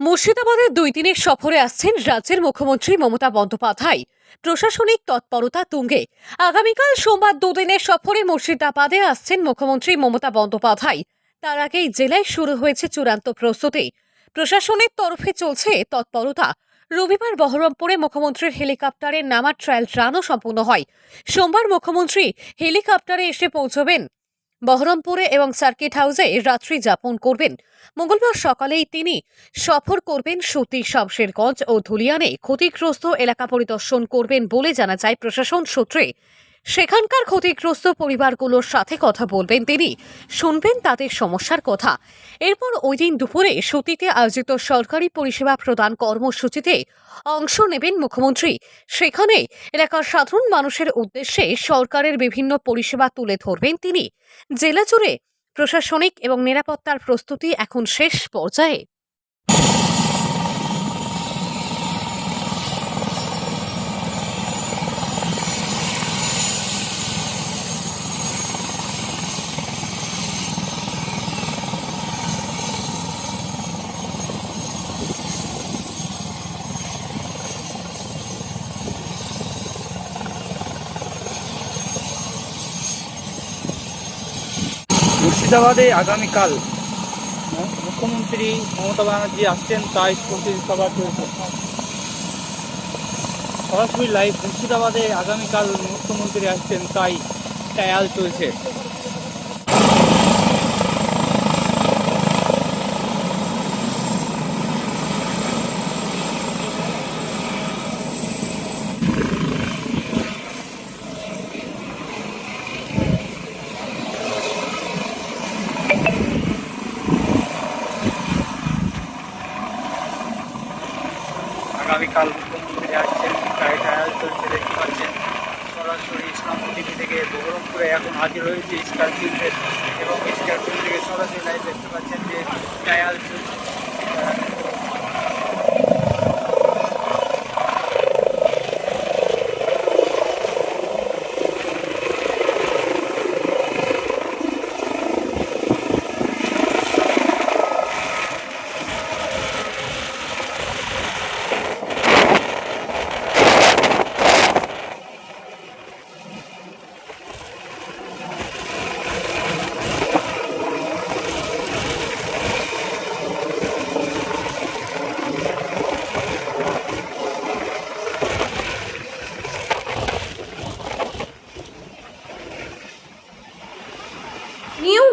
মুর্শিদাবাদের দুই দিনের সফরে আসছেন রাজ্যের মুখ্যমন্ত্রী মমতা বন্দ্যোপাধ্যায়। প্রশাসনিক তৎপরতা তুঙ্গে। আগামীকাল সোমবার দুদিনের সফরে মুর্শিদাবাদে আসছেন মুখ্যমন্ত্রী মমতা বন্দ্যোপাধ্যায়। তার আগেই জেলায় শুরু হয়েছে চূড়ান্ত প্রস্তুতি। প্রশাসনের তরফে চলছে তৎপরতা। রবিবার বহরমপুরে মুখ্যমন্ত্রীর হেলিকপ্টারে নামার ট্রায়াল রানও সম্পূর্ণ হয়। সোমবার মুখ্যমন্ত্রী হেলিকপ্টারে এসে পৌঁছবেন। বহরমপুরে এবং সার্কিট হাউসে রাত্রি যাপন করবেন। মঙ্গলবার সকালেই তিনি সফর করবেন সতী শামশেরগঞ্জ ও ধুলিয়ানে। ক্ষতিগ্রস্ত এলাকা পরিদর্শন করবেন বলে জানা যায় প্রশাসন সূত্রে। সেখানকার ক্ষতিগ্রস্ত পরিবারগুলোর সাথে কথা বলবেন তিনি। শুনবেন তাদের সমস্যার কথা। এরপর ওই দিন দুপুরে সতীতে আয়োজিত সরকারি পরিষেবা প্রদান কর্মসূচিতে অংশ নেবেন মুখ্যমন্ত্রী। সেখানে এলাকার সাধারণ মানুষের উদ্দেশ্যে সরকারের বিভিন্ন পরিষেবা তুলে ধরবেন তিনি। জেলা জুড়ে প্রশাসনিক এবং নিরাপত্তার প্রস্তুতি এখন শেষ পর্যায়ে। মুর্শিদাবাদে আগামীকাল মুখ্যমন্ত্রী মমতা ব্যানার্জি আসছেন, তাই সভা চলছে সরাসরি লাইভ মুর্শিদাবাদে আগামীকাল মুখ্যমন্ত্রী আসছেন, তাই ট্রায়াল চলছে। আগামীকাল মুখ্যমন্ত্রী আসছেন, গাড়ি টায়াল চলছে, দেখতে পাচ্ছেন। সরাসরি ইসলামপুর টিভি থেকে বহরমপুরে এখন হাজির হয়েছে স্টার এবং স্টার থেকে সরাসরি লাইভ দেখতে পাচ্ছেন যে টায়াল চলছে।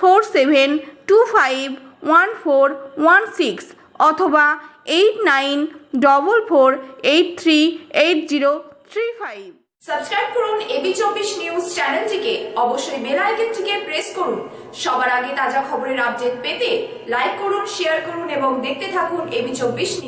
four seven two five one four one six অথবা eight nine double four eight three eight zero three five subscribe করুন এবি চব্বিশ নিউজ চ্যানেলটিকে। অবশ্যই বেল আইকনটিকে প্রেস করুন। সবার আগে তাজা খবরের আপডেট পেতে লাইক করুন, শেয়ার করুন এবং দেখতে থাকুন এবি চব্বিশ